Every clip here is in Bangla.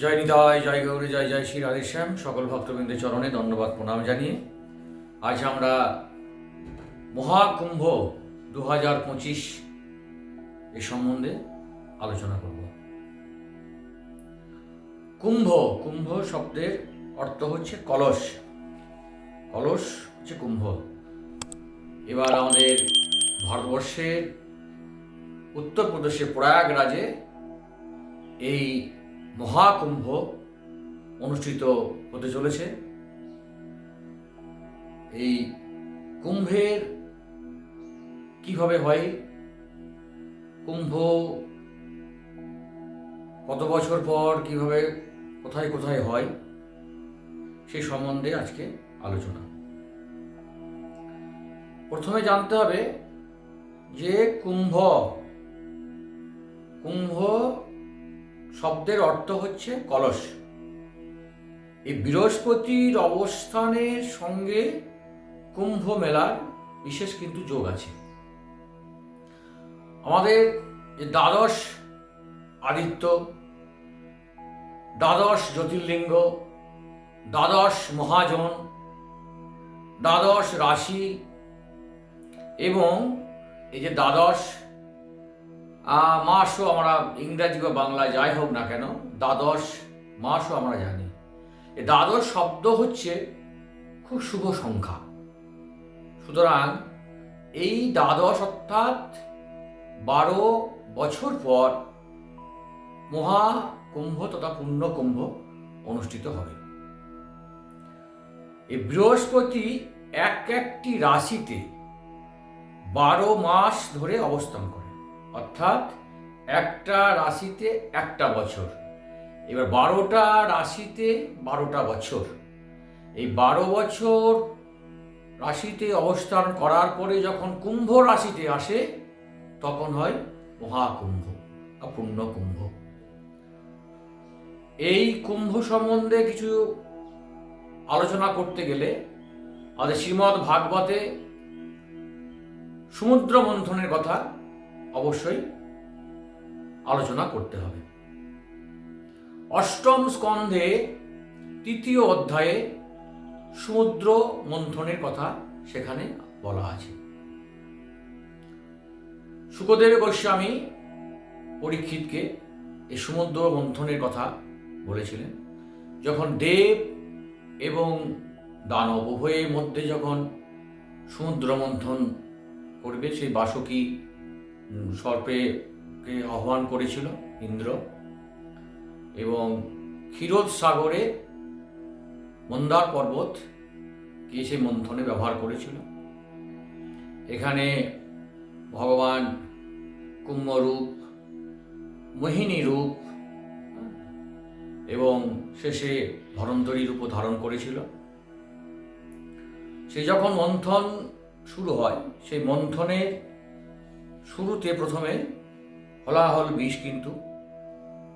জয় নিতাই, জয় গৌরী, জয় জয় শ্রী রাধেশ্যাম। সকল ভক্তবৃন্দের চরণে ধন্যবাদ, প্রণাম জানিয়ে আজ আমরা মহাকুম্ভ দু হাজার পঁচিশ এ সম্বন্ধে আলোচনা করব। কুম্ভ কুম্ভ শব্দের অর্থ হচ্ছে কলস। কলস হচ্ছে কুম্ভ। এবার আমাদের ভারতবর্ষের উত্তরপ্রদেশের প্রয়াগরাজে এই মহাকুম্ভ অনুষ্ঠিত হতে চলেছে। এই কুম্ভের কীভাবে হয়? কুম্ভ কত বছর পর কীভাবে, কোথায় কোথায় হয়? সে সম্বন্ধে আজকে আলোচনা। প্রথমে জানতে হবে যে কুম্ভ কুম্ভ শব্দের অর্থ হচ্ছে কলস। এই বৃহস্পতির অবস্থানের সঙ্গে কুম্ভ মেলার বিশেষ কিন্তু যোগ আছে। আমাদের যে দ্বাদশ আদিত্য, দ্বাদশ জ্যোতির্লিঙ্গ, দ্বাদশ মহাজন, দ্বাদশ রাশি এবং এই যে দ্বাদশ মাসও আমরা ইংরাজি বা বাংলা যাই হোক না কেন, দ্বাদশ মাসও আমরা জানি। দ্বাদশ শব্দ হচ্ছে খুব শুভ সংখ্যা। সুতরাং এই দ্বাদশ অর্থাৎ বারো বছর পর মহাকুম্ভ তথা পূর্ণকুম্ভ অনুষ্ঠিত হবে। এই বৃহস্পতি এক একটি রাশিতে বারো মাস ধরে অবস্থান করে। অর্থাৎ একটা রাশিতে একটা বছর। এবার বারোটা রাশিতে বারোটা বছর। এই বারো বছর রাশিতে অবস্থান করার পরে যখন কুম্ভ রাশিতে আসে, তখন হয় মহাকুম্ভ বা পূর্ণ কুম্ভ এই কুম্ভ সম্বন্ধে কিছু আলোচনা করতে গেলে আমাদের শ্রীমদ্ ভাগবতে সমুদ্র মন্থনের কথা অবশ্যই আলোচনা করতে হবে। অষ্টম স্কন্ধে তৃতীয় অধ্যায়ে সমুদ্র মন্থনের কথা সেখানে বলা আছে। সুখদেব গোস্বামী পরীক্ষিতকে এই সমুদ্র মন্থনের কথা বলেছিলেন। যখন দেব এবং দানব উভয়ের মধ্যে যখন সমুদ্র মন্থন করবে, সেই বাসকি উম, সর্পেকে আহ্বান করেছিল ইন্দ্র। এবং ক্ষীরোদ সাগরে মন্দার পর্বত কে সেই মন্থনে ব্যবহার করেছিল। এখানে ভগবান কুম্ভরূপ মোহিনী রূপ এবং শেষে ধরন্তরী রূপও ধারণ করেছিল। সে যখন মন্থন শুরু হয় সেই মন্থনের শুরুতে প্রথমে হলাহল বিষ কিন্তু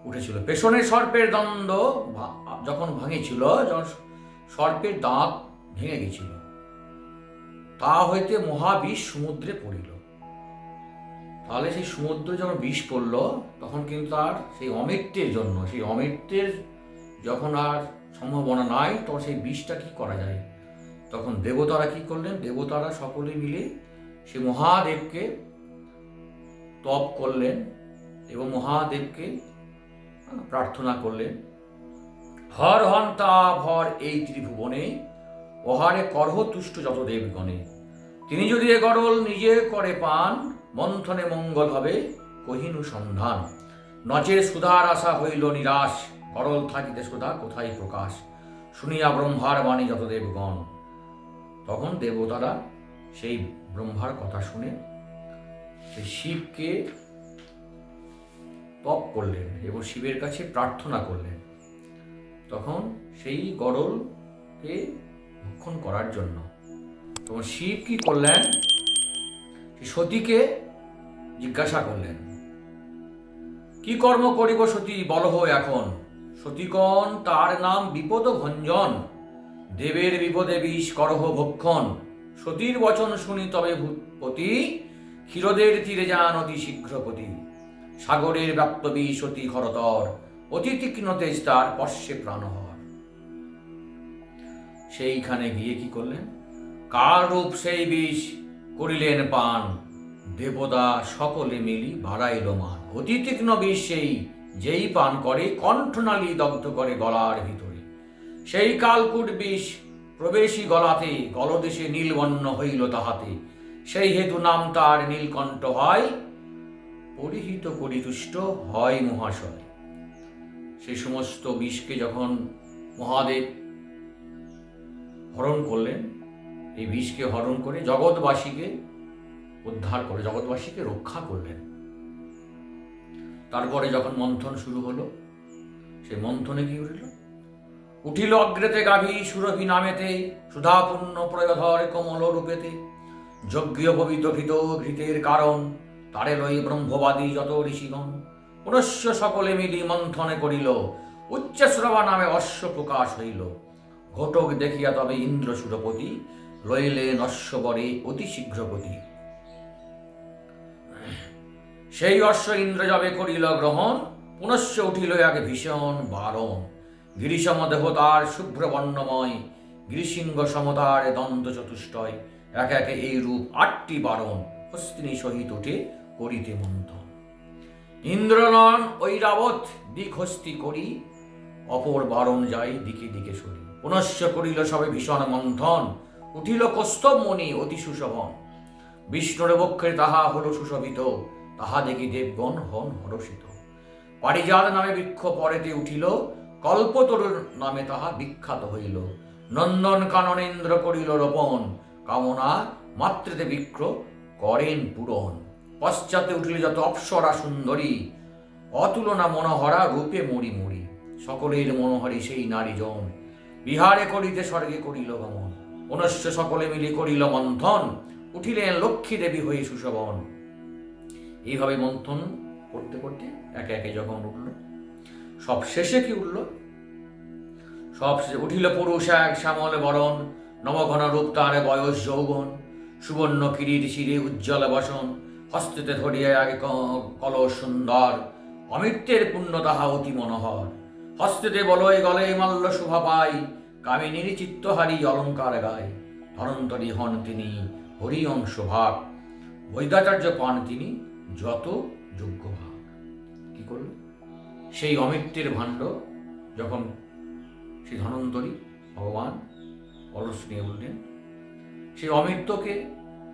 উঠেছিল। পেছনে সর্পের দণ্ড যখন ভাঙেছিল, যখন সর্পের দাঁত ভেঙে গেছিল, তা হইতে মহাবিষ সমুদ্রে পড়িল। তাহলে সেই সমুদ্রে যখন বিষ পড়ল, তখন কিন্তু আর সেই অমৃত্যের জন্য, সেই অমৃত্যের যখন আর সম্ভাবনা নাই, তখন সেই বিষটা কি করা যায়? তখন দেবতারা কি করলেন? দেবতারা সকলে মিলে সে মহাদেবকে তপ করলেন এবং মহাদেবকে প্রার্থনা করলেন, হর হন্তা ভর এই ত্রিভুবনে, অহারে করহ তুষ্ট যত দেবগণে। তিনি যদি এ গরল নিজে করে পান, মন্থনে মঙ্গল হবে, কহিনু সন্ধান। নচের সুধার আশা হইল নিরাশ গরল থাকিতে সুধা কোথায় প্রকাশ। শুনিয়া ব্রহ্মার বাণী যত দেবগণ। তখন দেবতারা সেই ব্রহ্মার কথা শুনে শিবকে তপ করলেন এবং শিবের কাছে প্রার্থনা করলেন। তখন সেই গরলকে ভক্ষণ করার জন্য। তখন শিব কি করলেন? সতীকে জিজ্ঞাসা করলেন, কি কর্ম করিব সতী? বলহ এখন। সতীগণ তার নাম বিপদ ভঞ্জন দেবের বিপদে বিষ করহ ভক্ষণ। সতীর বচন শুনি তবে ভূপতি ক্ষীরদের তীরে যান অতি শীঘ্রপতি। সাগরের ব্যাপ্ত বিষ অতি খরতর, অতি তীক্ষ্ণ তেজ তার পশ্বে প্রাণহর। সেইখানে গিয়ে কি করলেন? কার রূপ সেই বিষ করিলেন পান। দেবদা সকলে মিলি বাড়াইল মান। অতি তীক্ষ্ণ বিষ সেই, যেই পান করে, কণ্ঠনালী দগ্ধ করে গলার ভিতরে। সেই কালকুট বিষ প্রবেশী গলাতে, গলদেশে নীলবর্ণ হইল তাহাতে। সেই হেতু নাম তার নীলকণ্ঠ হয়, পরিহিত পরিতুষ্ট হয় মহাশয়। সেই সমস্ত বিষকে যখন মহাদেব হরণ করলেন, এই বিষকে হরণ করে জগৎবাসীকে উদ্ধার করে, জগৎবাসীকে রক্ষা করলেন। তারপরে যখন মন্থন শুরু হলো, সে মন্থনে কি উঠল? উঠিল অগ্রেতে গাভী সুরভি নামেতে, সুধাপূর্ণ প্রয়ধর কমল রূপেতে। যজ্ঞ পবিত ঘৃত ঘৃতের কারণ, তারে লই ব্রহ্মবাদী যত ঋষিগণ। পুনশ্য সকলে মিলি মন্থনে করিল উচ্চশ্রবা নামে অশ্ব প্রকাশ হইল। ঘটক দেখিয়া তবে ইন্দ্র সুরপতি, লইলে নশ্ববরে অতি শীঘ্রপতি সেই অশ্ব ইন্দ্র যবে করিল গ্রহণ, পুনশ্চ উঠিল আগে ভীষণ বারণ। গিরিসম দেবতার শুভ্র বর্ণময় গিরিসিংহ সমতার দন্ত চতুষ্টয়। এক একে এই রূপ আটটি বারণ হস্তিনী সহিত ওঠে করিতে মন্থন ইন্দ্রনয়ন ঐরাবত দিক হস্তি করি, অপর বারণ যাই দিকে দিকে সরি। পুনশ্চ করিল সবে ভীষণ মন্থন, উঠিল কস্তব মণি অতি সুশোভন। বিষ্ণুর বক্ষে তাহা হল সুশোভিত, তাহা দেখি দেবগণ হন হরষিত। পারিজাত নামে বৃক্ষ পরেতে উঠিল, কল্পতরুর নামে তাহা বিখ্যাত হইল। নন্দন কাননেন্দ্র করিল রোপণ কামনা মাতৃতে বিক্র করেন পূরণ পশ্চাতে উঠিল যত অপ্সরা সুন্দরী, অতুলনা মনোহরা রূপে মরি মরি। সকলের মনোহরি সেই নারীজন বিহারে করিতে স্বর্গে করিল গমন। পুনশ্চ সকলে মিলি করিল মন্থন, উঠিলেন লক্ষ্মী দেবী হয়ে সুশোভন। এইভাবে মন্থন করতে করতে একে একে যখন উঠল সব শেষে কি উঠল? সব উঠিল পুরুষ এক শ্যামল বরণ নবঘন রূপ তার বয়স যৌবন, সুবর্ণ কিরিট শিরে উজ্জ্বল বসন হস্তেতে ধরিয়া আগে কলস সুন্দর অমৃত্যের পুণ্য তাহা অতি মনোহর। হস্তেতে বলয় গলে মাল্য শোভা পাই কামিনীর চিত্তহারি অলঙ্কার গায়। ধনন্তরী হন তিনি হরি অংশ ভাগ বৈদাচার্য পান তিনি যত যোগ্য ভাগ কি করল সেই অমৃত্যের ভাণ্ড, যখন সেই ধনন্তরী, ভগবান অলস নিয়ে উঠলেন সেই অমৃতকে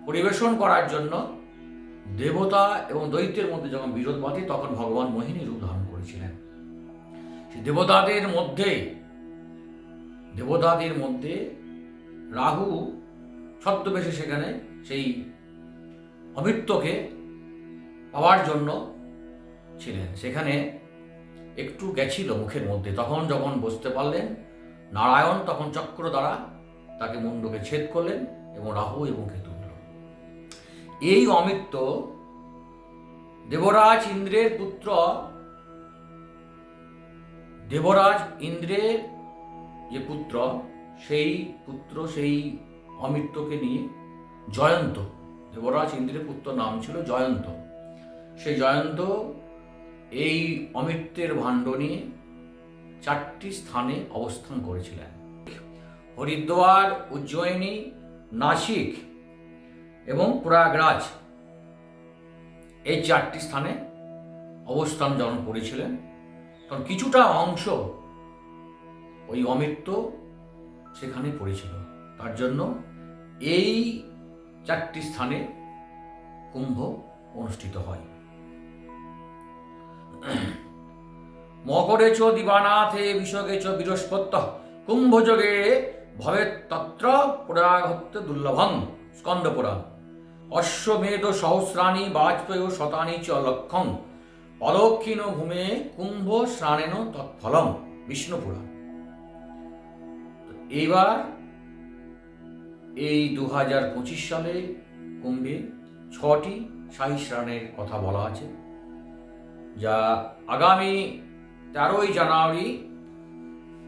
পরিবেশন করার জন্য দেবতা এবং দৈত্যের মধ্যে যখন বিরোধ বাঁধে, তখন ভগবান মোহিনী রূপ ধারণ করেছিলেন। সেই দেবতাদের মধ্যে দেবতাদের মধ্যে রাহু ছদ্মবেশে সেখানে সেই অমৃতকে পাওয়ার জন্য ছিলেন। সেখানে একটু গেছিল মুখের মধ্যে। তখন যখন বসতে পারলেন, নারায়ণ তখন চক্র দ্বারা তাকে মুন্ডকে ছেদ করলেন এবং রাহু এবং কেতু উঠল এই অমৃত দেবরাজ ইন্দ্রের পুত্র, দেবরাজ ইন্দ্রের যে পুত্র, সেই পুত্র, সেই অমৃতকে নিয়ে জয়ন্ত, দেবরাজ ইন্দ্রের পুত্র নাম ছিল জয়ন্ত। সেই জয়ন্ত এই অমৃতের ভাণ্ড নিয়ে চারটি স্থানে অবস্থান করেছিলেন। হরিদ্বার, উজ্জয়িনী, নাসিক এবং প্রয়াগরাজ এই চারটি স্থানে অবস্থান যখন করেছিলেন। তখন কিছুটা অংশ ওই অমৃত সেখানে পড়েছিল। তার জন্য এই চারটি স্থানে কুম্ভ অনুষ্ঠিত হয়। মকরে চ দিবানাথে বিষগে বৃহস্পত্য, কুম্ভযোগে ভবে তত্র পুরাহত্য দুর্লভং স্কন্দ পুরাণ অশ্বমেধ সহস্রাণী, বাজপেয় শতানি চ লক্ষং অলক্ষীন ভূমে কুম্ভ স্নানেন তৎফলম বিষ্ণু পুরাণ এইবার এই দু হাজার পঁচিশ সালে কুম্ভে ছটি শাহী স্নানের কথা বলা আছে, যা আগামী তেরোই জানুয়ারি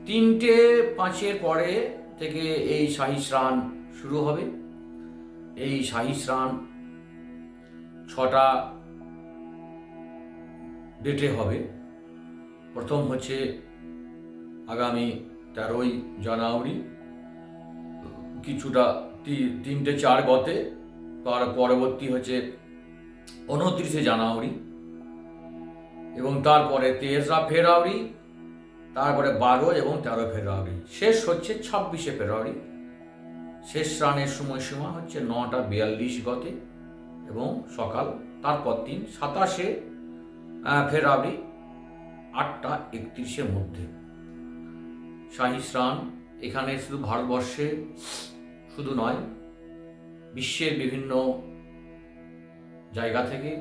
তিনটে পাঁচের পরে থেকে এই শাহী স্নান শুরু হবে। এই শাহী স্নান ছটা ডেটে হবে। প্রথম হচ্ছে আগামী তেরোই জানুয়ারি, কিছুটা তিনটে চার গতে। তার পরবর্তী হচ্ছে উনত্রিশে জানুয়ারি এবং তারপরে তেসরা ফেব্রুয়ারি তারপরে বারো এবং তেরো ফেব্রুয়ারি। শেষ হচ্ছে ছাব্বিশে ফেব্রুয়ারি। শেষ রানের সময়সীমা হচ্ছে নটা বিয়াল্লিশ গতে এবং সকাল তারপর দিন সাতাশে ফেব্রুয়ারি আটটা একত্রিশের মধ্যে। শাহী স্নান এখানে শুধু ভারতবর্ষে শুধু নয়, বিশ্বের বিভিন্ন জায়গা থেকে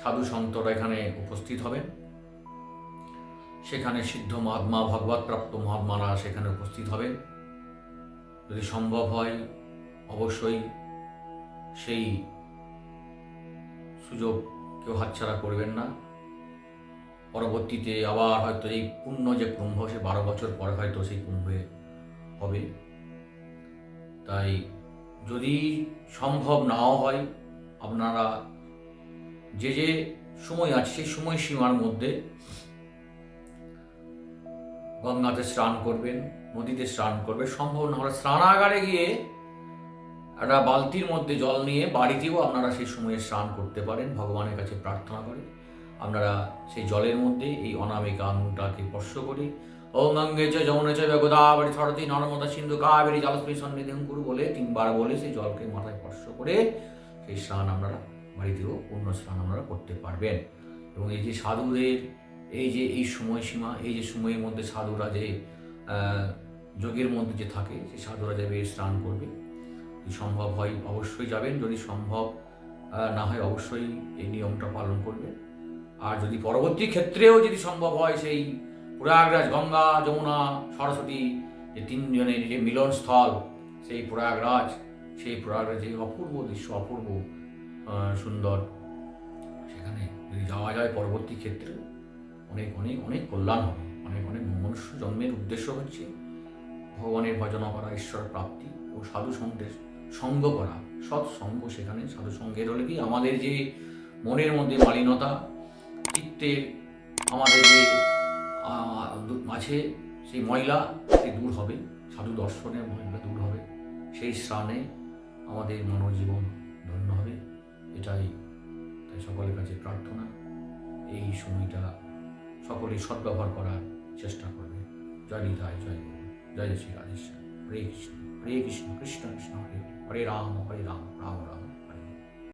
সাধু সন্তরা এখানে উপস্থিত হবেন। সেখানে সিদ্ধ মহাত্মা ভগবত প্রাপ্ত মহাত্মারা সেখানে উপস্থিত হবেন। যদি সম্ভব হয়, অবশ্যই সেই সুযোগ কেউ হাতছাড়া করবেন না। পরবর্তীতে আবার হয়তো এই পুণ্য যে কুম্ভ, সে বারো বছর পরে হয়তো সেই কুম্ভে হবে। তাই যদি সম্ভব নাও হয়, আপনারা যে যে সময় আছে, সেই সময়সীমার মধ্যে গঙ্গাতে স্নান করবেন, নদীতে স্নান করবে সম্ভব না। হলে স্নানাগারে গিয়ে একটা বালতির মধ্যে জল নিয়ে বাড়িতেও আপনারা সেই সময়ে স্নান করতে পারেন, ভগবানের কাছে প্রার্থনা করে আপনারা সেই জলের মধ্যে এই অনামিকা আঙুলটাকে স্পর্শ করে ও গঙ্গে চ যমুনে চ গোদাবরী সরতী নর্মদা সিন্ধু কাবেরী জলস্পী সন্নিধি করু বলে তিনবার বলে সেই জলকে মাথায় স্পর্শ করে সেই স্নান আপনারা বাড়িতেও পূর্ণ স্নান আপনারা করতে পারবেন। এবং এই যে সাধুদের এই যে এই সময়সীমা, এই যে সময়ের মধ্যে সাধুরা যে যোগের মধ্যে যে থাকে সেই সাধুরা যাবে স্নান করবে। যদি সম্ভব হয় অবশ্যই যাবেন, যদি সম্ভব না হয় অবশ্যই এই নিয়মটা পালন করবে আর যদি পরবর্তী ক্ষেত্রেও যদি সম্ভব হয়, সেই প্রয়াগরাজ, গঙ্গা, যমুনা, সরস্বতী, যে তিনজনের যে মিলনস্থল, সেই প্রয়াগরাজ, সেই প্রয়াগরাজে অপূর্ব দৃশ্য, অপূর্ব সুন্দর, সেখানে যদি যাওয়া যায় পরবর্তী ক্ষেত্রে অনেক অনেক অনেক কল্যাণ হবে। অনেক অনেক মনুষ্য জন্মের উদ্দেশ্য হচ্ছে ভগবানের ভজনা করা, ঈশ্বর প্রাপ্তি ও সাধু সঙ্গের সঙ্গ করা। সৎ সঙ্গ সেখানে, সাধু সঙ্গের হলে কি আমাদের যে মনের মধ্যে মালিনতা চিত্তের আমাদের যে আছে সেই ময়লা, সে দূর হবে। সাধু দর্শনের ময়লা দূর হবে। সেই স্থানে আমাদের মনোজীবন ধন্য হবে। এটাই, তাই সকলের কাছে প্রার্থনা। এই সময়টা সকলে সদ্ব্যবহার করার চেষ্টা করবে। জয় নিতাই, জয় গুরু, জয় শ্রী রাধেশ্বর হরে কৃষ্ণ হরে কৃষ্ণ কৃষ্ণ কৃষ্ণ হরে হরে রাম হরে রাম রাম রাম।